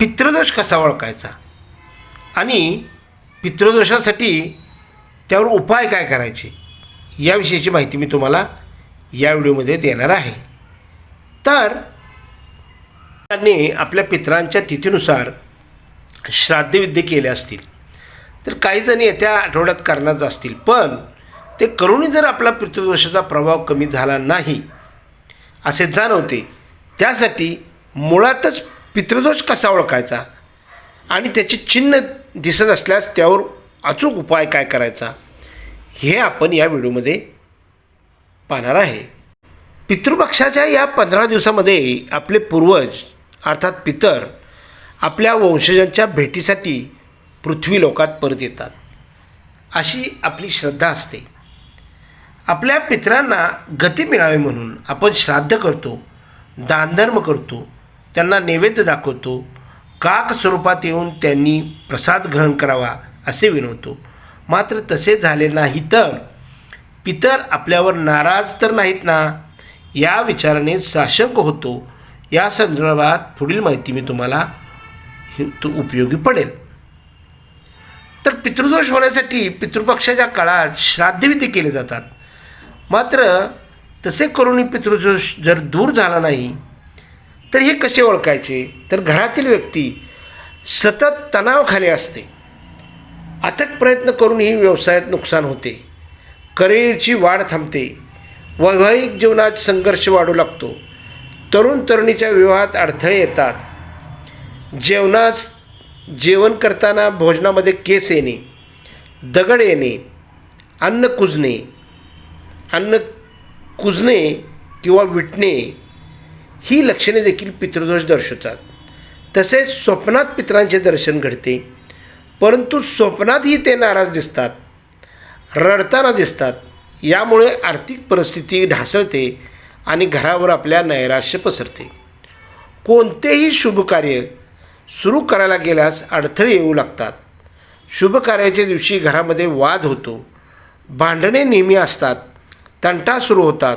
पितृदोष कसा ओळखायचा? आणि पितृदोषासाठी त्यावर उपाय काय करायचे? याविषयीची माहिती मी तुम्हाला या व्हिडिओमध्ये देणार आहे. तर त्यांनी आपल्या पित्रांच्या तिथीनुसार श्राद्धविद्य केले असतील. तर काही जण येत्या आठवड्यात करणारच असतील पण ते करूनही जर आपला पितृदोषाचा प्रभाव कमी झाला नाही असे जाणवते. त्यासाठी मुळातच पितृदोष कसा ओळखायचा? आणि त्याचे चिन्ह दिसत असल्यास त्यावर अचूक उपाय काय करायचा? हे आपण या व्हिडिओमध्ये पाहणार आहे. पितृपक्षाच्या या पंधरा दिवसामध्ये आपले पूर्वज अर्थात पितर आपल्या वंशजांच्या भेटीसाठी पृथ्वी लोकात परत येतात. अशी आपली श्रद्धा असते. आपल्या पितरांना गती मिळावी म्हणून आपण श्राद्ध करतो दानधर्म करतो त्यांना नैवेद्य दाखवतो. काक स्वरूपात येऊन त्यांनी प्रसाद ग्रहण करावा असे विनवतो मात्र तसे झाले नाही तर पितर आपल्यावर नाराज तर नाहीत ना? या विचाराने साशंक होतो. या संदर्भात पुढील माहिती मी तुम्हाला हे तो उपयोगी पडेल. तर पितृदोष होण्यासाठी पितृपक्षाच्या काळात श्राद्धविधी केले जातात. मात्र तसे करूनही पितृदोष जर दूर झाला नाही तर हे कसे ओळखायचे? तर घरातील व्यक्ती सतत तणावखाली असते. अथक प्रयत्न करूनही व्यवसायात नुकसान होते. करिअरची वाढ थांबते. वैवाहिक जीवनात संघर्ष वाढू लागतो. तरुण तरुणीच्या विवाहात अडथळे येतात. जेवणास जेवण करताना भोजनामध्ये केस येणे दगड येणे अन्न कुजणे अन्न कुजणे किंवा विटणे ही लक्षणे देखील पितृदोष दर्शवतात. तसेच स्वप्नात पितरांचे दर्शन घडते. परंतु स्वप्नातही ते नाराज दिसतात. रडताना दिसतात. यामुळे आर्थिक परिस्थिती ढासळते आणि घरावर आपल्या नैराश्य पसरते. कोणतेही शुभकार्य सुरू करायला गेल्यास अडथळे येऊ लागतात. शुभकार्याच्या दिवशी घरामध्ये वाद होतो. भांडणे नेहमी असतात. तंटा सुरू होतात.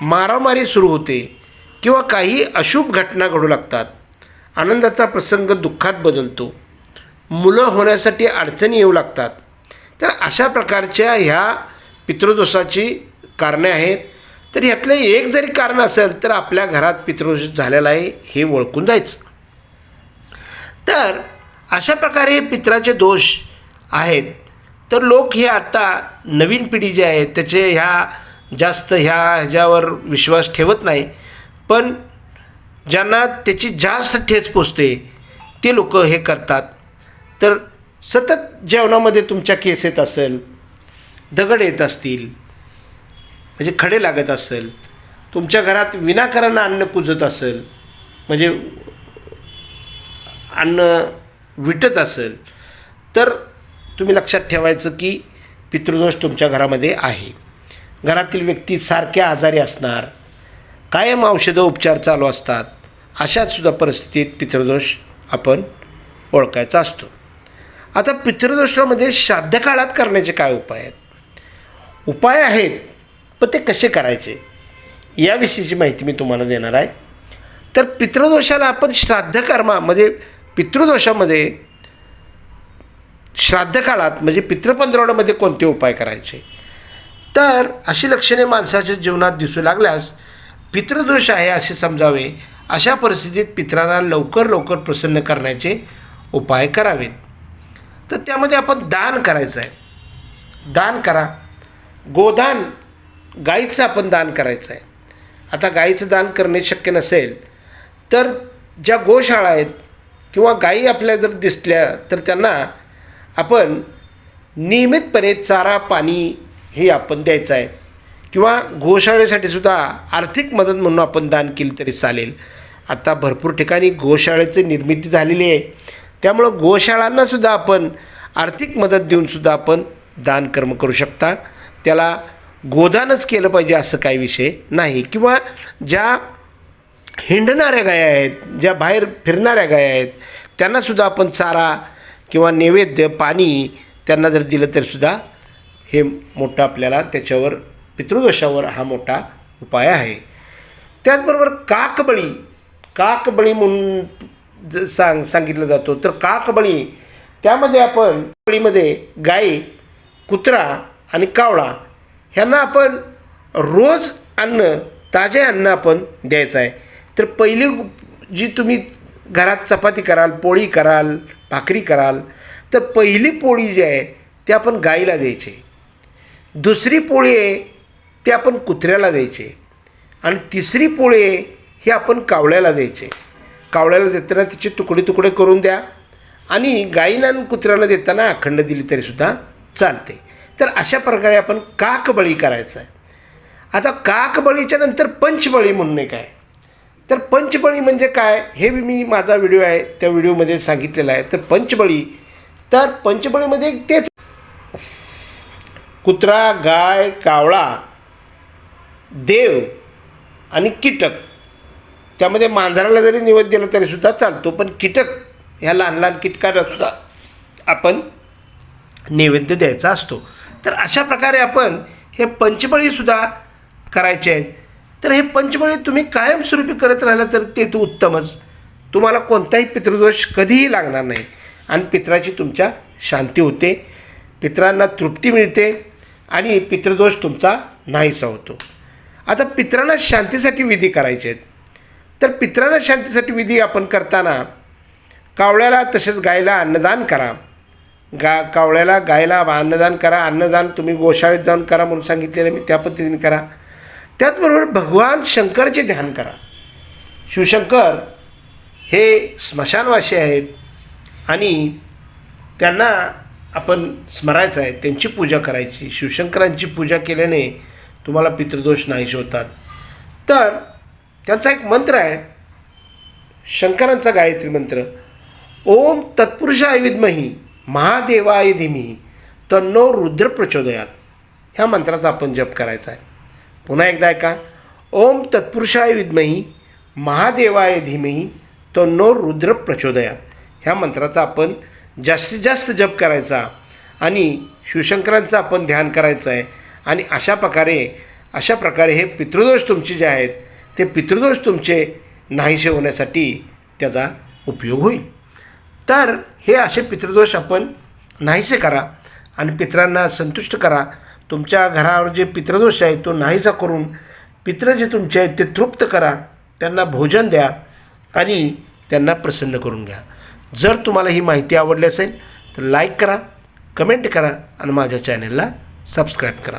मारामारी सुरू होते. किंवा काही अशुभ घटना घडू लागतात. आनंदाचा प्रसंग दुःखात बदलतो. मुलं होण्यासाठी अडचणी येऊ लागतात. तर अशा प्रकारच्या ह्या पितृदोषाची कारणे आहेत. तर ह्यातलं एक जरी कारण असेल तर आपल्या घरात पितृदोष झालेला आहे हे ओळखून जायचं. तर अशा प्रकारे पित्राचे दोष आहेत. तर लोक हे आता नवीन पिढी जी आहे त्याचे ह्या जास्त ह्या ह्याच्यावर विश्वास ठेवत नाही. पण ज्यांना त्याची जास्त ठेच पोचते ते लोक हे करतात. तर सतत जेवणामध्ये तुमच्या केस येत असेल दगड येत असतील म्हणजे खडे लागत असेल तुमच्या घरात विनाकारण अन्न कुजत असेल म्हणजे अन्न विटत असेल तर तुम्ही लक्षात ठेवायचं की पितृदोष तुमच्या घरामध्ये आहे. घरातील व्यक्ती सारख्या आजारी असणार कायम औषधं उपचार चालू असतात. अशातसुद्धा परिस्थितीत पितृदोष आपण ओळखायचा असतो. आता पितृदोषामध्ये श्राद्ध काळात करण्याचे काय उपाय आहेत? उपाय आहेत पण ते कसे करायचे? याविषयीची माहिती मी तुम्हाला देणार आहे. तर पितृदोषाला आपण श्राद्ध कर्मामध्ये म्हणजे पितृदोषामध्ये श्राद्ध काळात म्हणजे पितृपंधरवड्यामध्ये कोणते उपाय करायचे? तर अशी लक्षणे माणसाच्या जीवनात दिसू लागल्यास पितृदोष आहे असे समजावे अशा परिस्थितीत पितरांना लवकर लवकर प्रसन्न करण्याचे उपाय करावेत. तर त्यामध्ये आपण दान करायचं आहे. दान करा. गोदान गाईचं आपण दान करायचं आहे. आता गाईचं दान करणे शक्य नसेल तर ज्या गोशाळा आहेत किंवा गायी आपल्या जर दिसल्या तर त्यांना आपण नियमितपणे चारा पाणी हे आपण द्यायचं आहे. किंवा गोशाळेसाठी सुद्धा आर्थिक मदत म्हणून आपण दान केली तरी चालेल. आता भरपूर ठिकाणी गोशाळेची निर्मिती झालेली आहे. त्यामुळं गोशाळांनासुद्धा आपण आर्थिक मदत देऊनसुद्धा आपण दानकर्म करू शकता. त्याला गोदानच केलं पाहिजे असं काही विषय नाही. किंवा ज्या हिंडणाऱ्या गाया आहेत ज्या बाहेर फिरणाऱ्या गाया आहेत त्यांनासुद्धा आपण चारा किंवा नैवेद्य पाणी त्यांना जर दिलं तरीसुद्धा हे मोठं आपल्याला त्याच्यावर पितृदोषावर हा मोठा उपाय आहे. त्याचबरोबर काकबळी काकबळी म्हणून ज सांग सांगितलं जातो तर काकबळी त्यामध्ये आपण बळीमध्ये गाई कुत्रा आणि कावळा ह्यांना आपण रोज अन्न ताजे अन्न आपण द्यायचं आहे. तर पहिली जी तुम्ही घरात चपाती कराल पोळी कराल भाकरी कराल तर पहिली पोळी जी आहे ती आपण गाईला द्यायची. दुसरी पोळी आहे ते आपण कुत्र्याला द्यायचे. आणि तिसरी पोळे हे आपण कावळ्याला द्यायचे. कावळ्याला देताना तिचे तुकडे तुकडे करून द्या. आणि गाईना आणि कुत्र्याला देताना अखंड दिली तरीसुद्धा चालते. तर अशा प्रकारे आपण काकबळी करायचं आहे. आता काकबळीच्या नंतर पंचबळी म्हणून एक आहे तर पंचबळी म्हणजे काय? हे बी मी माझा व्हिडिओ आहे त्या व्हिडिओमध्ये सांगितलेला आहे. तर पंचबळी तर पंचबळीमध्ये तेच कुत्रा गाय कावळा देव आणि कीटक. त्यामध्ये मांजराला जरी निवेद दिला तरीसुद्धा चालतो पण कीटक ह्या लहान लहान कीटकांनासुद्धा आपण नैवेद्य द्यायचा असतो. तर अशा प्रकारे आपण हे पंचबळीसुद्धा करायचे आहेत. तर हे पंचबळी तुम्ही कायमस्वरूपी करत राहिला तर ते तर उत्तमच. तुम्हाला कोणताही पितृदोष कधीही लागणार नाही. आणि पित्राची तुमच्या शांती होते. पित्रांना तृप्ती मिळते आणि पितृदोष तुमचा नाहीसा होतो. आता पित्रांना शांतीसाठी विधी करायचे आहेत. तर पित्रांना शांतीसाठी विधी आपण करताना कावळ्याला तसेच गायला अन्नदान करा. गा कावळ्याला गायला अन्नदान करा. अन्नदान तुम्ही गोशाळेत जाऊन करा म्हणून सांगितलेलं मी त्या पद्धतीने करा. त्याचबरोबर भगवान शंकरचे ध्यान करा. शिवशंकर हे स्मशानवासी आहेत आणि त्यांना आपण स्मरायचं आहे. त्यांची पूजा करायची. शिवशंकरांची पूजा केल्याने तुम्हाला पितृदोष नाहीसे होतात तर त्यांचा एक मंत्र आहे. शंकरांचा गायत्री मंत्र. ओम तत्पुरुषाय विद्मही महादेवाय धीमी तन्नो रुद्र प्रचोदयात. ह्या मंत्राचा आपण जप करायचा आहे. पुन्हा एकदा ऐका. ओम तत्पुरुषाय विद्मही महादेवाय धीमही तन्नो रुद्र प्रचोदयात. ह्या मंत्राचा आपण जास्तीत जास्त जप करायचा. आणि शिवशंकरांचं आपण ध्यान करायचं आहे. आणि अशा प्रकारे अशा प्रकारे हे पितृदोष तुमचे जे आहेत ते पितृदोष तुमचे नाहीसे होण्यासाठी त्याचा उपयोग होईल. तर हे असे पितृदोष आपण नाहीसे करा आणि पितरांना संतुष्ट करा. तुमच्या घरावर जे पितृदोष आहे तो नाहीसा करून पित्र जे तुमचे आहेत ते तृप्त करा. त्यांना भोजन द्या आणि त्यांना प्रसन्न करून घ्या. जर तुम्हाला ही माहिती आवडली असेल तर लाईक करा कमेंट करा आणि माझ्या चॅनलला सबस्क्राईब करा.